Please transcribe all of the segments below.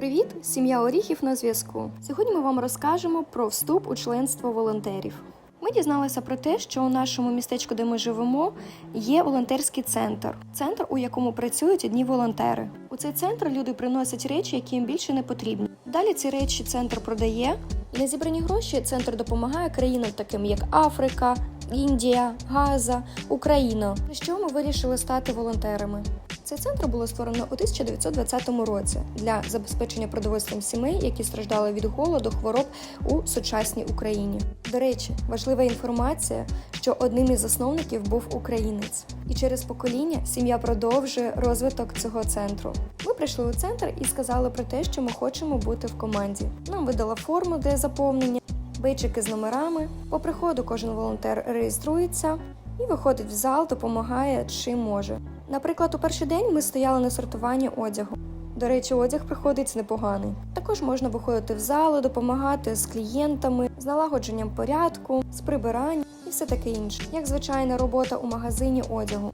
Привіт, сім'я Оріхів на зв'язку. Сьогодні ми вам розкажемо про вступ у членство волонтерів. Ми дізналися про те, що у нашому містечку, де ми живемо, є волонтерський центр. Центр, у якому працюють одні волонтери. У цей центр люди приносять речі, які їм більше не потрібні. Далі ці речі центр продає. На зібрані гроші центр допомагає країнам, таким як Африка, Індія, Газа, Україна. Що ми вирішили стати волонтерами? Цей центр було створено у 1920 році для забезпечення продовольством сімей, які страждали від голоду, хвороб у сучасній Україні. До речі, важлива інформація, що одним із засновників був українець, і через покоління сім'я продовжує розвиток цього центру. Ми прийшли у центр і сказали про те, що ми хочемо бути в команді. Нам видала форму для заповнення, бейджики з номерами. По приходу кожен волонтер реєструється і виходить в зал, допомагає чим може. Наприклад, у перший день ми стояли на сортуванні одягу. До речі, одяг приходить непоганий. Також можна виходити в залу, допомагати з клієнтами, з налагодженням порядку, з прибиранням і все таке інше, як звичайна робота у магазині одягу.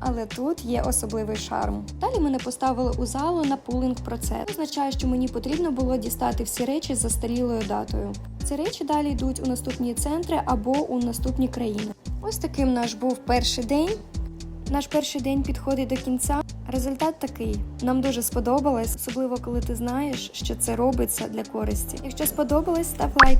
Але тут є особливий шарм. Далі мене поставили у залу на пулинг процес. Це означає, що мені потрібно було дістати всі речі з застарілою датою. Ці речі далі йдуть у наступні центри або у наступні країни. Ось таким наш був перший день. Наш перший день підходить до кінця. Результат такий: нам дуже сподобалось, особливо коли ти знаєш, що це робиться для користі. Якщо сподобалось, став лайк.